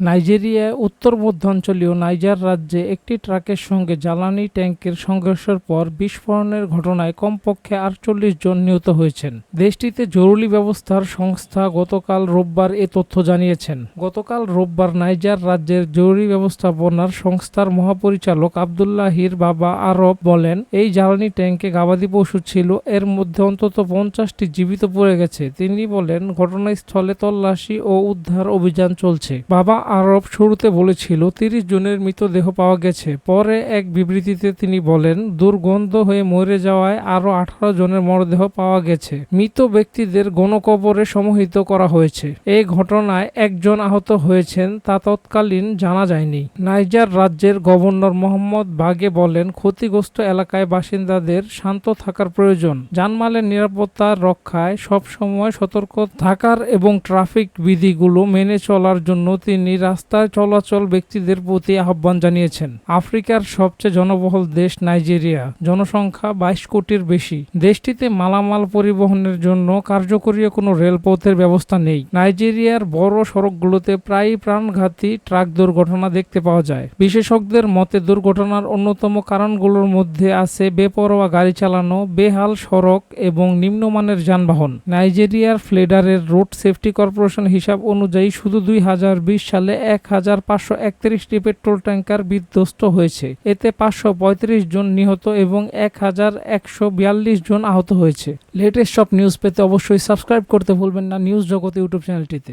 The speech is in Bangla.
নাইজেরিয়ায় উত্তর মধ্যাঞ্চলীয় নাইজার রাজ্যে একটি ট্রাকের সঙ্গে জ্বালানি ট্যাঙ্কের সংঘর্ষের পর বিস্ফোরণের ঘটনায় কমপক্ষে আটচল্লিশ জন নিহত হয়েছেন। দেশটিতে জরুরি ব্যবস্থার সংস্থা গতকাল রোববার এ তথ্য জানিয়েছেন। গতকাল রোববার নাইজার রাজ্যের জরুরি ব্যবস্থাপনার সংস্থার মহাপরিচালক আবদুল্লাহির বাবা আরব বলেন, এই জ্বালানি ট্যাঙ্কে গবাদি পশু ছিল, এর মধ্যে অন্তত পঞ্চাশটি জীবিত পড়ে গেছে। তিনি বলেন, ঘটনাস্থলে তল্লাশি ও উদ্ধার অভিযান চলছে। বাবা আরব শুরুতে বলেছিল, তিরিশ জনের মৃতদেহ পাওয়া গেছে। পরে এক বিবৃতিতে তিনি বলেন, দুর্গন্ধ হয়ে মরে যাওয়ায় আরও আঠারো জনের মরদেহ পাওয়া গেছে। মৃত ব্যক্তিদের গণকবরে সমহিত করা হয়েছে। এই ঘটনায় একজন আহত হয়েছেন, তা তৎকালীন জানা যায়নি। নাইজার রাজ্যের গভর্নর মোহাম্মদ বাগে বলেন, ক্ষতিগ্রস্ত এলাকায় বাসিন্দাদের শান্ত থাকার প্রয়োজন। জানমালের নিরাপত্তা রক্ষায় সবসময় সতর্ক থাকার এবং ট্রাফিক বিধিগুলো মেনে চলার জন্য তিনি রাস্তায় চলাচল ব্যক্তিদের প্রতি আহ্বান জানিয়েছেন। আফ্রিকার সবচেয়ে জনবহুল দেশ নাইজেরিয়া। জনসংখ্যা বাইশ কোটির বেশি। দেশটিতে মালামাল পরিবহনের জন্য কার্যকরী কোনো রেলপথের ব্যবস্থা নেই। নাইজেরিয়ার বড় সড়কগুলোতে প্রায়ই প্রাণঘাতী ট্রাক দুর্ঘটনা দেখতে পাওয়া যায়। বিশেষজ্ঞদের মতে, দুর্ঘটনার অন্যতম কারণগুলোর মধ্যে আছে বেপরোয়া গাড়ি চালানো, বেহাল সড়ক এবং নিম্নমানের যানবাহন। নাইজেরিয়ার ফ্লেডারের রোড সেফটি কর্পোরেশন হিসাব অনুযায়ী শুধু দুই বিশ সালে এক হাজার পাঁচশো একত্রিশটি পেট্রোল ট্যাঙ্কার বিধ্বস্ত হয়েছে। এতে পাঁচশো পঁয়ত্রিশ জন নিহত এবং এক হাজার একশো বিয়াল্লিশ জন আহত হয়েছে। লেটেস্ট সব নিউজ পেতে অবশ্যই সাবস্ক্রাইব করতে ভুলবেন না। নিউজ জগৎ ইউটিউব চ্যানেলটিতে।